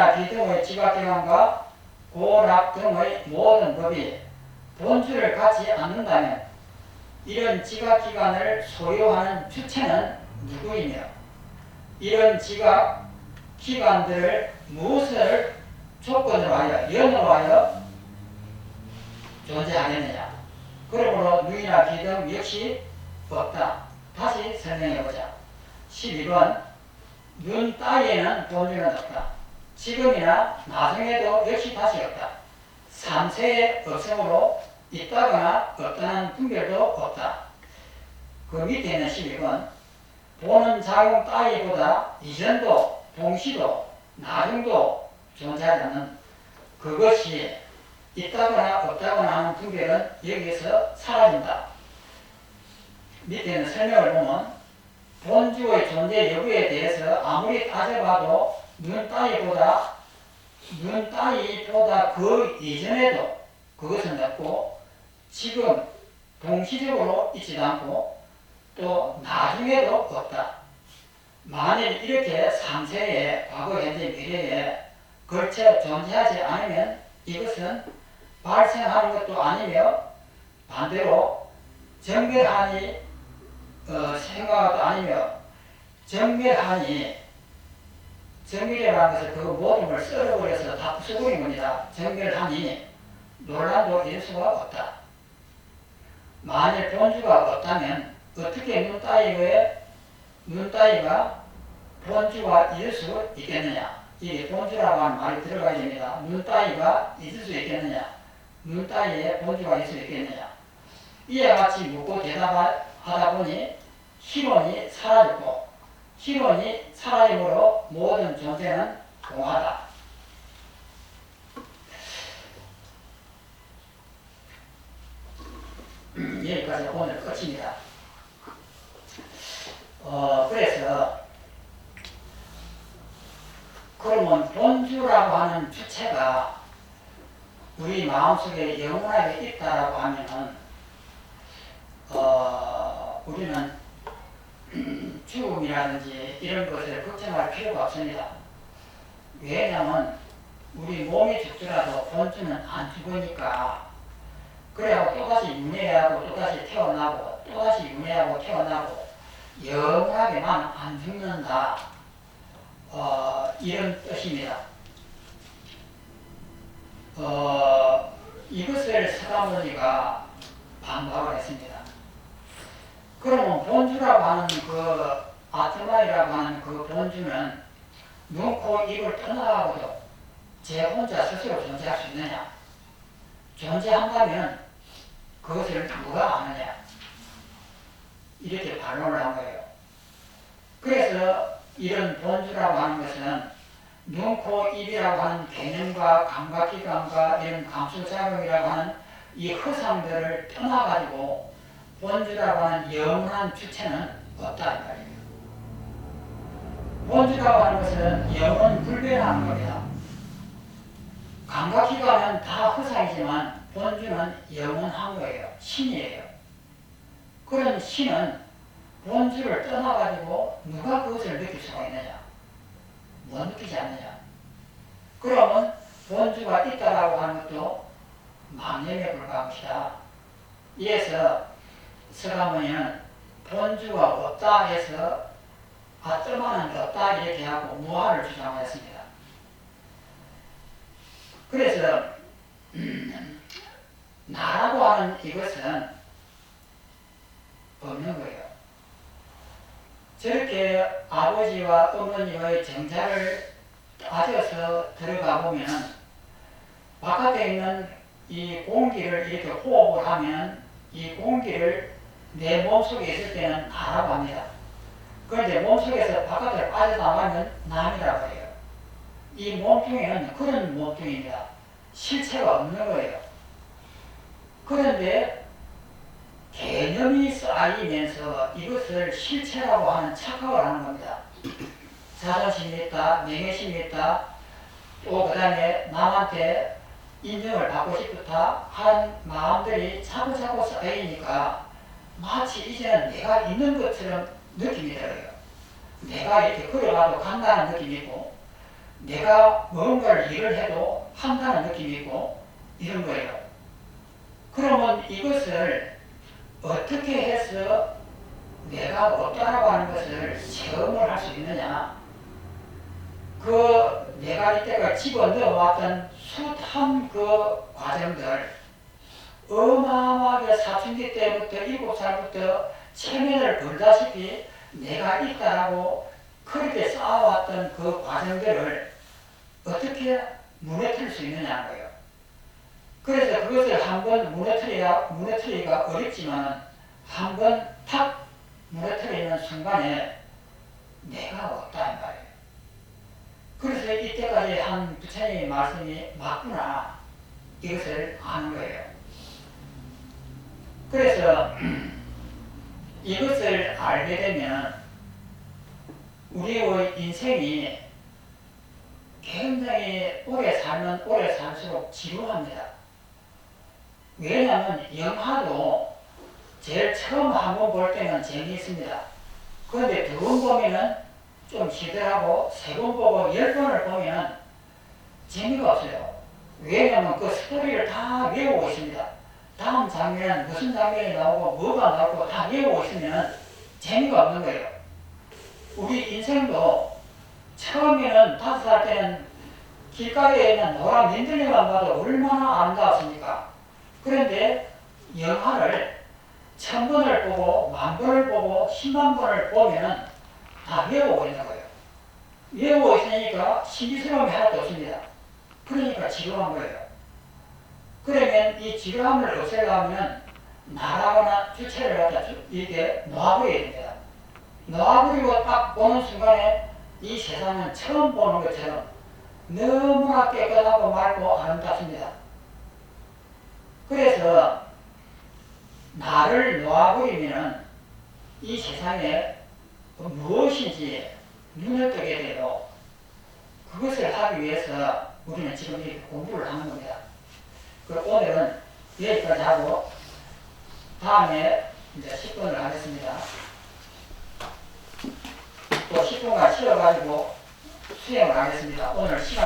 비등의 지각기관과 고락 등의 모든 법이 본주를 갖지 않는다면 이런 지각기관을 소유하는 주체는 누구이며 이런 지각기관들을 무엇을 조건으로 하여 연으로 하여 존재하겠느냐? 그러므로 누이나 비등 역시 없다. 다시 설명해보자. 12번 눈 따위에는 본주는 없다 지금이나 나중에도 역시 다시 없다. 삼세의 없음으로 있다거나 없다는 분별도 없다. 그 밑에 있는 12번 보는 작용 따위보다 이전도 동시도 나중도 존재하지 않는 그것이 있다거나 없다거나 하는 분별은 여기에서 사라진다. 밑에 있는 설명을 보면 본주의 존재 여부에 대해서 아무리 따져봐도 눈 따위보다 눈 따위보다 그 이전에도 그것은 없고 지금 동시적으로 있지도 않고 또 나중에도 없다. 만일 이렇게 상세에 과거, 현재, 미래에 걸쳐 존재하지 않으면 이것은 발생하는 것도 아니며 반대로 정멸하니 어, 생각한 것도 아니며 정멸하니 정밀이라는 것을 그걸 썰어버려서 다 겁니다. 정밀하니 논란도 있을 수가 없다. 만일 본주가 없다면 어떻게 눈 따위에 눈 따위가 본주가 있을 수 있겠느냐? 이게 본주라고 하는 말이 들어가야 됩니다. 눈 따위가 있을 수 있겠느냐? 눈 따위에 본주가 있을 수 있겠느냐? 이와 같이 묻고 대답하다 보니 희론이 사라졌고 희론이 사라짐으로 모든 존재는 공하다. 음, 여기까지 오늘 끝입니다. 어, 그래서 그러면 본주라고 하는 주체가 우리 마음속에 영원하게 있다라고 하면은 어, 우리는 죽음이라든지 이런 것을 걱정할 필요가 없습니다. 왜냐하면 우리 몸이 죽더라도 본주는 안 죽으니까 그래야 또다시 윤회하고 또다시 태어나고 또다시 윤회하고 태어나고 영원하게만 안 죽는다. 어, 이런 뜻입니다. 어, 이것을 서가모니가 반박을 했습니다. 그러면 본주라고 하는 그 아트마이라고 하는 그 본주는 눈, 코, 입을 떠나가고도 제 혼자 스스로 존재할 수 있느냐? 존재한다면 그것을 누가 아느냐? 이렇게 반론을 한 거예요. 그래서 이런 본주라고 하는 것은 눈, 코, 입이라고 하는 개념과 감각기관과 이런 감수작용이라고 하는 이 허상들을 떠나가지고 본주라고 하는 영원한 주체는 없다 이 말이에요. 본주라고 하는 것은 영원 불변하는 겁니다. 감각기관은 다 허상이지만 본주는 영원한 거예요. 신이에요. 그런 신은 본주를 떠나가지고 누가 그것을 느낄 수가 있느냐? 못 느끼지 않느냐? 그러면 본주가 있다라고 하는 것도 망념에 불과한 것이다. 이에서 서가모니는 본주가 없다 해서 아 떠나는 게 없다 이렇게 하고 무화를 주장하였습니다. 그래서 나라고 하는 이것은 없는 거예요. 저렇게 아버지와 어머니의 정자를 따져서 들어가 보면 바깥에 있는 이 공기를 이렇게 호흡을 하면 이 공기를 내 몸속에 있을 때는 나라고 합니다. 그런데 몸속에서 바깥으로 빠져나가면 남이라고 해요. 이 몸뚱이는 그런 몸뚱이입니다. 실체가 없는 거예요. 그런데 개념이 쌓이면서 이것을 실체라고 하는 착각을 하는 겁니다. 자존심이 있다, 명예심이 있다, 또 그 다음에 남한테 인정을 받고 싶다 한 마음들이 차고차고 쌓이니까 마치 이제는 내가 있는 것처럼 느낌이 들어요. 내가 이렇게 걸어가도 간다는 느낌이 있고 내가 뭔가를 일을 해도 한다는 느낌이 있고 이런 거예요. 그러면 이것을 어떻게 해서 내가 어떠라고 하는 것을 체험을 할 수 있느냐? 그 내가 이때가 집어넣어왔던 숱한 그 과정들 어마어마하게 사춘기 때부터 일곱 살부터 체면을 걸다시피 내가 있다라고 그렇게 쌓아왔던 그 과정들을 어떻게 무너뜨릴 수 있느냐는 거예요. 그래서 그것을 한 번 무너뜨려야 무너뜨리기가 어렵지만 한 번 탁 무너뜨리는 순간에 내가 없다 이 말이에요. 그래서 이때까지 한 부처님의 말씀이 맞구나 이것을 아는 거예요. 그래서 이것을 알게 되면 우리의 인생이 굉장히 오래 살면 오래 살수록 지루합니다. 왜냐하면 영화도 제일 처음 한번 볼 때는 재미있습니다. 그런데 두 번 보면은 좀 시들하고 세 번 보고 열 번을 보면은 재미가 없어요. 왜냐하면 그 스토리를 다 외우고 있습니다. 다음 장면은 무슨 장면이 나오고 뭐가 나오고 다 있으면 재미가 없는 거예요. 우리 인생도 처음에는 다섯 살 때는 길가에 있는 노란 민들레만 봐도 얼마나 아름다웠습니까? 그런데 영화를 천 번을 보고 만 번을 보고 십만 번을 보면은 다 있는 거예요. 외우고 있으니까 신기스러움이 하나도 없습니다. 그러니까 지루한 거예요. 이 지루함을 없애려면 나라거나 주체를 갖다 주- 이게 놓아버려야 됩니다. 놓아버리고 딱 보는 순간에 이 세상은 처음 보는 것처럼 너무나 깨끗하고 맑고 아름답습니다. 그래서 나를 놓아버리면 이 세상에 무엇인지 눈을 뜨게 돼요. 그것을 하기 위해서 우리는 지금 이렇게 공부를 하는 겁니다. 그 오늘은 여기까지 하고 다음에 이제 10분을 하겠습니다. 또 10분간 쉬어가지고 수행을 하겠습니다. 오늘 시간